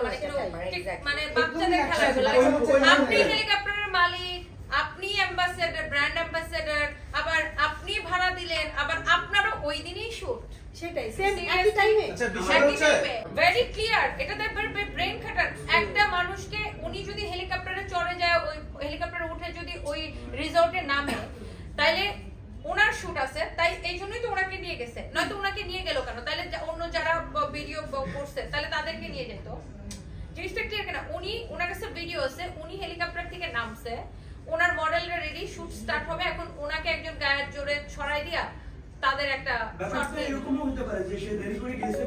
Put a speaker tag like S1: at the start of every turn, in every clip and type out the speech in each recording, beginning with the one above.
S1: মানে. মানে বাচ্চাদের খেলাধুলা আপনি হেলিকপ্টারের মালিক আপনি অ্যাম্বাসেডর ব্র্যান্ড অ্যাম্বাসেডর আবার আপনি ভাড়া দিলেন আবার আপনারও ওই দিনই শুট
S2: সেটাই সেম একই টাইমে
S3: আচ্ছা বিষয় হচ্ছে
S1: ভেরি ক্লিয়ার এটাতে ব্রেন খাটার একটা মানুষকে উনি যদি হেলিকপ্টারে চড়ে যায় ওই হেলিকপ্টারে উঠে যদি ওই রিসর্টে নামে তাইলে ওনার শুট আছে তাই এই জন্যই তো ওনাকে নিয়ে গেছে। নয়তো ওনাকে নিয়ে গেল কেন? তাহলে অন্য যারা ভিডিও করছে তাহলে তাদেরকে নিয়ে যেত। জিনিসটা ক্লিয়ার কেন? উনি ওনার কাছে ভিডিও আছে উনি হেলিকপ্টার থেকে নামছে। ওনার মডেলটা রেডি শুট স্টার্ট হবে। এখন ওনাকে একজন গায়ের জোরে ছড়াই দিয়া তাদের একটা
S4: এরকমও হতে পারে যে সে দেরি করে গেছে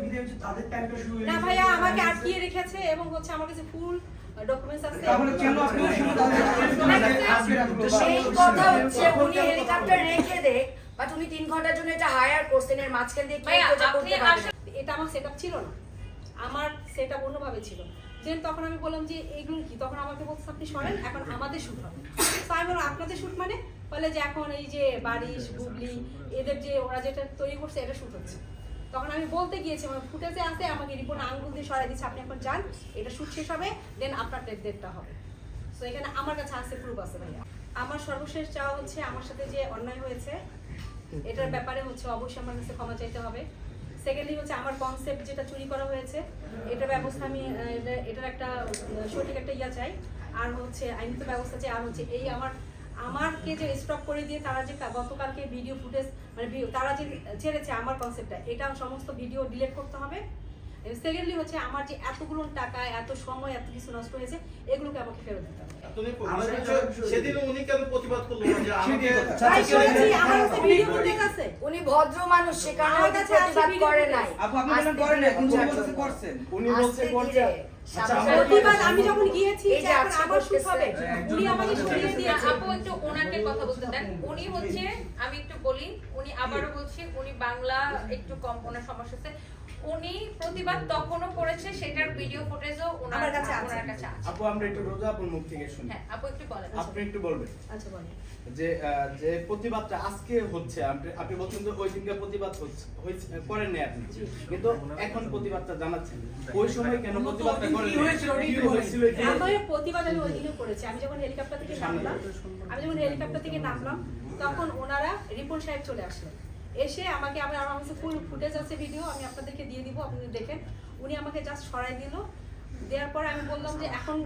S4: তাদের টাইমটা শুরু হয়ে
S2: না ভাইয়া আমাকে আটকিয়ে রেখেছে এবং হচ্ছে আমার কাছে ফুল ডকুমেন্টস আছে?
S4: তাহলে কেন আপনি ওই সময় তাদের আজকে রাখল?
S5: সেই কথা হচ্ছে উনি হেলিকপ্টার রেখে দে বাট উনি তিন ঘণ্টার জন্য এটা হায়ার করছেন এর মাঝখান দিয়ে
S1: ভাইয়া,
S5: কেউ এটা
S1: আপনি
S5: করতে পারবে
S2: এটা আমার সেটআপ ছিল না। আমার সেটআপ অন্যভাবে ছিল। দেন তখন আমি বললাম যে এইগুলো কি? তখন আমাকে বলছে আপনি সরেন এখন আমাদের শুট হবে। তো আমি বললাম আপনাদের শুট মানে? বলে যে এখন এই যে বারিশ বুবলি এদের যে ওরা যেটা তৈরি করছে এটা শুট হচ্ছে। তখন আমি বলতে গিয়েছি, আমার ফুটেজে আছে, আমাকে রিপোর্ট আঙ্গুল দিয়ে সরাই দিচ্ছে, আপনি এখন যান, এটা শুট শেষ হবে দেন আপনার ডেটটা হবে। সো এখানে আমার কাছে আছে প্রুফ আছে ভাইয়া। আমার সর্বশেষ চাওয়া হচ্ছে আমার সাথে যে অন্যায় হয়েছে, এটার ব্যাপারে হচ্ছে অবশ্যই আমার কাছে ক্ষমা চাইতে হবে। সেকেন্ডলি হচ্ছে আমার কনসেপ্ট যেটা চুরি করা হয়েছে, এটার ব্যবস্থা আমি এটা- এটার একটা সঠিক একটা ইয়া চাই। আর হচ্ছে আইনত ব্যবস্থা চাই, আর হচ্ছে এই আমার আমারকে যে স্টপ করে দিয়ে তারা যে গতকালকে ভিডিও ফুটেজ মানে তারা যে ছেড়েছে আমার কনসেপ্টটা এটা সমস্ত ভিডিও ডিলিট করতে হবে। সেকেন্ডলি হচ্ছে আমার যে এতগুলো টাকা এত সময় এত কিছু নষ্ট হয়েছে এগুলোকে আমাকে ফেরত দিতে হবে।
S3: সেদিন উনি কেন প্রতিবাদ করল যে আমাকে
S2: আমার কাছে ভিডিও ফুটেজ আছে।
S5: উনি ভদ্র মানুষ সে কারণে
S2: আমার
S5: হয়তো
S2: কাছে আছে
S5: প্রতিবাদ করে নাই।
S4: আপু আপনি বলেন করেন
S5: ধীরে
S4: এখন উনি
S5: বুঝার
S4: বলছে
S5: জন্য।
S4: করছেন
S3: উনি বলছে করছে।
S5: ধীরে,
S3: আচ্ছা,
S5: সাবধানে।
S2: প্রতিবাদ আমি যখন গিয়েছি
S5: এই
S2: যে
S5: যে
S2: এখন
S5: আজকে
S2: আমার শুট হবে। উনি আমাকে সরিয়ে দিয়েছে।
S1: আপু একটু ওনাকে কথা বলতে দেন। উনি হচ্ছে আমি একটু বলি উনি আবারও বলছি উনি বাংলা একটু কম ওনার সমস্যা আছে উনি প্রতিবাদ তখনও করেছে সেটার ভিডিও ফুটেজও ওনার
S2: কাছে আছে।
S6: আপু আমরা একটু রোজা আপুর মুখ থেকে শুনি।
S1: হ্যাঁ আপু একটু বলেন।
S6: আপনি একটু বলবেন।
S2: আচ্ছা বলেন।
S6: যে যে প্রতিবাদটা আজকে হচ্ছে আপনি বলছেন যে ওই দিনকে প্রতিবাদ হচ্ছে করেন নাই আপনি। কিন্তু এখন প্রতিবাদটা জানাচ্ছেন। ওই সময় কেন প্রতিবাদটা করেন
S4: কি হয়েছিল,
S6: কি হয়েছিল?
S2: আমার প্রতিবাদ আমি ওই দিনও করেছি। আমি যখন হেলিকপ্টার থেকে নামলাম আমি যখন হেলিকপ্টার থেকে নামলাম তখন ওনারা রিপন সাহেব চলে আসলেন এসে আমাকে আমার আমার কাছে ফুল ফুটেজ আছে ভিডিও আমি আপনাদেরকে দিয়ে দিব আপনি দেখেন। উনি আমাকে জাস্ট সরাই দিল। দেওয়ার পর আমি বললাম যে এখন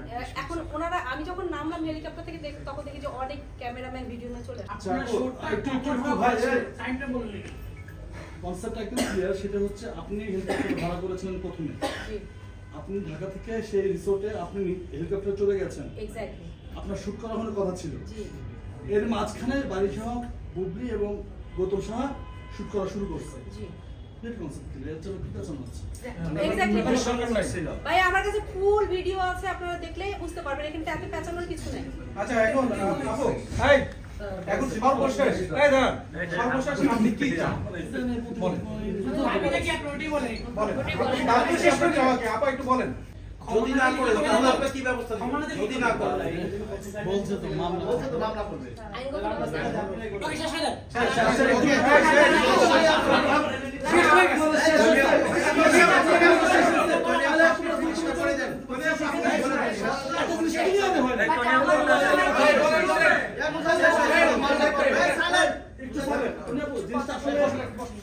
S2: এখন ওনারা আমি যখন নামলাম হেলিকপ্টার থেকে দেখ তখন দেখি যে অনেক ক্যামেরাম্যান ভিডিও নিয়ে চলে আসছে।
S7: আচ্ছা আপু, একটু একটু একটু ভাই কনসেপ্ট একদম ক্লিয়ার সেটা হচ্ছে আপনি হেলিকপ্টার ভাড়া করেছিলেন প্রথমে।
S2: জি।
S7: আপনি ঢাকা থেকে সেই রিসোর্টে আপনি হেলিকপ্টার চলে গেছেন।
S2: এক্স্যাক্টলি
S7: আপনার শুট করা হওয়ার কথা ছিল।
S2: জি।
S7: এর মাঝখানে বাড়ি সহ বুবলি এবং গৌতম সাহা শুট করা শুরু করছে।
S2: ভাই আমার কাছে ফুল ভিডিও আছে আপনারা দেখলে বুঝতে পারবেন এখানে এত পেঁচানোর কিছু নেই।
S3: আচ্ছা এখন এখন সর্বশেষ এই দাঁড়ান সর্বশেষ আপনি কি চান? বলেন। বলেন? আপনি শেষ করে আমাকে আপা একটু বলেন। যদি না করে তাহলে আপনি কি ব্যবস্থা নেবেন যদি না করে।
S7: বলছে তো মামলা
S3: বলছে তো মামলা করবে। ওকে, শেষ।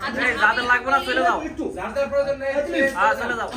S2: আচ্ছা,
S8: যাদের লাগবে না চলে যাও।
S3: যার প্রয়োজন নেই
S8: হ্যাঁ চলে যাও।